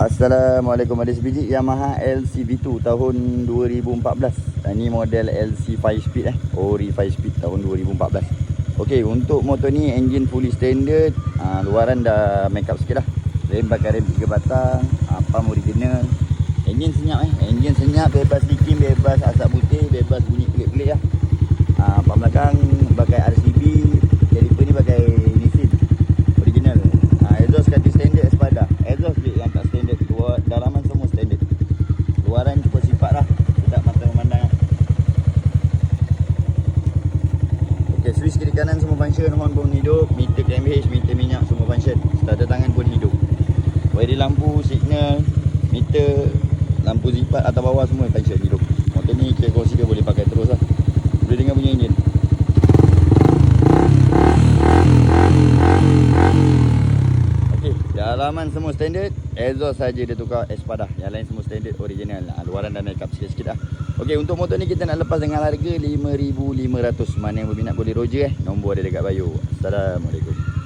Assalamualaikum ada sebiji Yamaha LCV2 tahun 2014 Ini model LC 5 speed eh? Ori 5 speed tahun 2014 Okey untuk motor ni engine fully standard. Ha, Luaran dah make up sikit lah Rem pakai rem 3 batang ha, Pump original. Engine senyap eh? Engine senyap bebas leaking bebas asap putih Bebas bunyi pelik-pelik lah ha, Pump belakang pakai RCB Caliper ni pakai Nissin Original ha, Exhaust kata standard Espada Exhaust je yang tak standard Luar, Dalaman semua standard Luaran cukup sifat lah Sedap mata memandang lah. Okay, switch kiri kanan semua function Horn pun hidup. Meter KMH, meter minyak semua function Starter tangan pun hidup. Wiring lampu, signal Meter Lampu zipat atas bawah semua function hidup. Motor ni kira consider boleh pakai terus lah dalaman semua standard. Exhaust saja dia tukar Espada. Yang lain semua standard original. Ha, luaran dah make up sikit-sikit dah. Okey, untuk motor ni kita nak lepas dengan harga 5500. Mana yang berminat boleh roger eh. Nombor ada dekat bio. Assalamualaikum.